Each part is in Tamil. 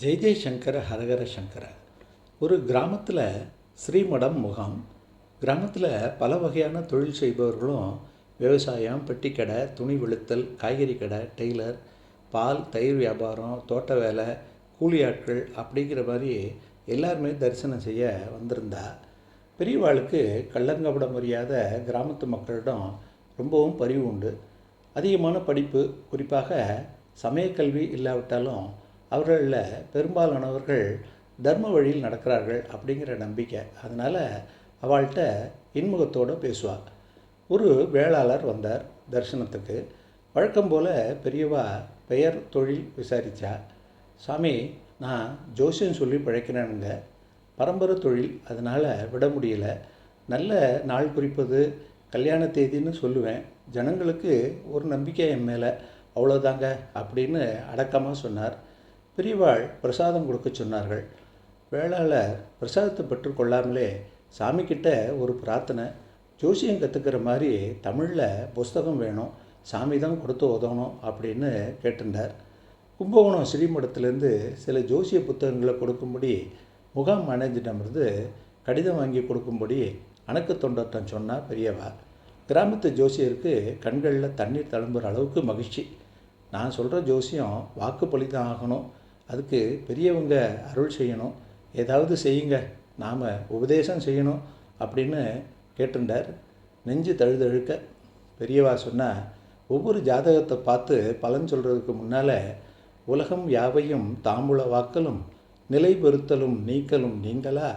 ஜெய் ஜெய் ஹரஹர சங்கர. ஒரு கிராமத்தில் ஸ்ரீமடம் முகாம். கிராமத்தில் பல வகையான தொழில் செய்பவர்களும் விவசாயம் பெட்டிக்கடை துணி வெளுத்தல் காய்கறி கடை டெய்லர் பால் தயிர் வியாபாரம் தோட்ட வேலை கூலி ஆட்கள் அப்படிங்கிற மாதிரி எல்லாருமே தரிசனம் செய்ய வந்திருந்தா பெரியவாளுக்கு கள்ளங்கப்பட முடியாத கிராமத்து மக்களிடம் ரொம்பவும் பரிவு உண்டு. அதிகமான படிப்பு குறிப்பாக சமயக்கல்வி இல்லாவிட்டாலும் அவர்களில் பெரும்பாலானவர்கள் தர்ம வழியில் நடக்கிறார்கள் அப்படிங்கிற நம்பிக்கை. அதனால் அவள்கிட்ட இன்முகத்தோடு பேசுவாள். ஒரு வேளாளர் வந்தார் தரிசனத்துக்கு. வழக்கம் போல் பெரியவா பெயர் தொழில் விசாரித்தா சாமி நான் ஜோசியம் சொல்லி பிழைக்கிறேனுங்க பரம்பரை தொழில் அதனால் விட முடியல. நல்ல நாள் குறிப்பது கல்யாண தேதின்னு சொல்லுவேன். ஜனங்களுக்கு ஒரு நம்பிக்கை என் மேலே. அவ்வளோதாங்க அப்படின்னு அடக்கமாக சொன்னார். பெரியவாள் பிரசாதம் கொடுக்க சொன்னார்கள். வேளாளர் பிரசாதத்தை பெற்றுக்கொள்ளாமலே சாமிக்கிட்ட ஒரு பிரார்த்தனை. ஜோசியம் கற்றுக்கிற மாதிரி தமிழில் புஸ்தகம் வேணும் சாமி தான் கொடுத்து உதவணும் அப்படின்னு கேட்டிருந்தார். கும்பகோணம் ஸ்ரீமடத்துலேருந்து சில ஜோசிய புத்தகங்களை கொடுக்கும்படி முகாம் மேனேஜரிடமிருந்து கடிதம் வாங்கி கொடுக்கும்படி அணக்கு தொண்டர்கிட்ட சொன்னால் பெரியவா கிராமத்து ஜோசியருக்கு கண்களில் தண்ணீர் தழும்புற அளவுக்கு மகிழ்ச்சி. நான் சொல்கிற ஜோசியம் வாக்கு தான் ஆகணும். அதுக்கு பெரியவங்க அருள் செய்யணும். ஏதாவது செய்யுங்க. நாம் உபதேசம் செய்யணும் அப்படின்னு கேட்டிருந்தார். நெஞ்சு தழுதழுக்க பெரியவா சொன்னால் ஒவ்வொரு ஜாதகத்தை பார்த்து பலன் சொல்கிறதுக்கு முன்னால் உலகம் யாவையும் தாம்பூல வாக்கலும் நிலை பெறுத்தலும் நீக்கலும் நீங்களா?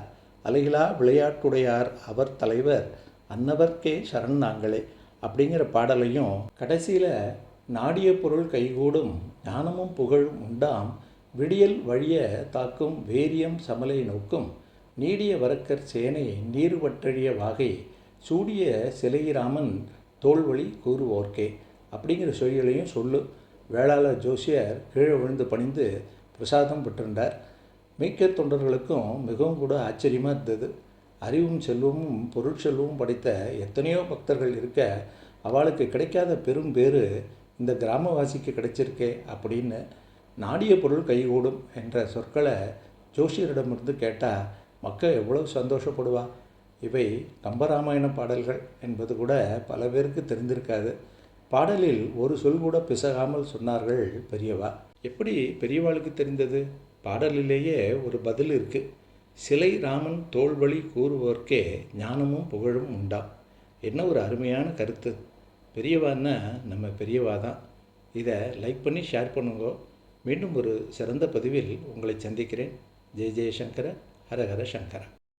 அலைகளா விளையாட்டுடையார் அவர் தலைவர் அன்னவர்க்கே சரண் நாங்களே அப்படிங்கிற பாடலையும் கடைசியில் நாடிய பொருள் கைகூடும் ஞானமும் புகழும் உண்டாம் விடியல் வழிய தாக்கும் வேரியம் சமலை நோக்கும் நீடிய வரக்கர் சேனை நீர்வற்றழிய வாகை சூடிய சிலையிராமன் தோல்வழி கூறுவோர்க்கே. அப்படிங்கிற சொற்களையும் சொல்லு. வேளாளர் ஜோசியர் கீழே விழுந்து பணிந்து பிரசாதம் பெற்றிருந்தார். மீக்க தொண்டர்களுக்கும் மிகவும் கூட ஆச்சரியமாக இருந்தது. அறிவும் செல்வமும் பொருட்செல்வமும் படைத்த எத்தனையோ பக்தர்கள் இருக்க அவளுக்கு கிடைக்காத பெரும் பேறு இந்த கிராமவாசிக்கு கிடைச்சிருக்கே அப்படின்னு நாடிய பொருள் கைகூடும் என்ற சொற்களை ஜோஷியரிடமிருந்து கேட்டால் மக்கள் எவ்வளவு சந்தோஷப்படுவா? இவை கம்பராமாயண பாடல்கள் என்பது கூட பல பேருக்கு தெரிந்திருக்காது. பாடலில் ஒரு சொல் கூட பிசகாமல் சொன்னார்கள் பெரியவா. எப்படி பெரியவாளுக்கு தெரிந்தது? பாடலிலேயே ஒரு பதில் இருக்குது சிலை ராமன் தோல்வழி கூறுவோர்க்கே ஞானமும் புகழும் உண்டாம் என்ன ஒரு அருமையான கருத்து. பெரியவான்னா நம்ம பெரியவா தான். இதை லைக் பண்ணி ஷேர் பண்ணுங்க. மீண்டும் ஒரு சிறந்த பதிவில் உங்களை சந்திக்கிறேன். ஜெய ஜெயசங்கர ஹரஹர சங்கரா.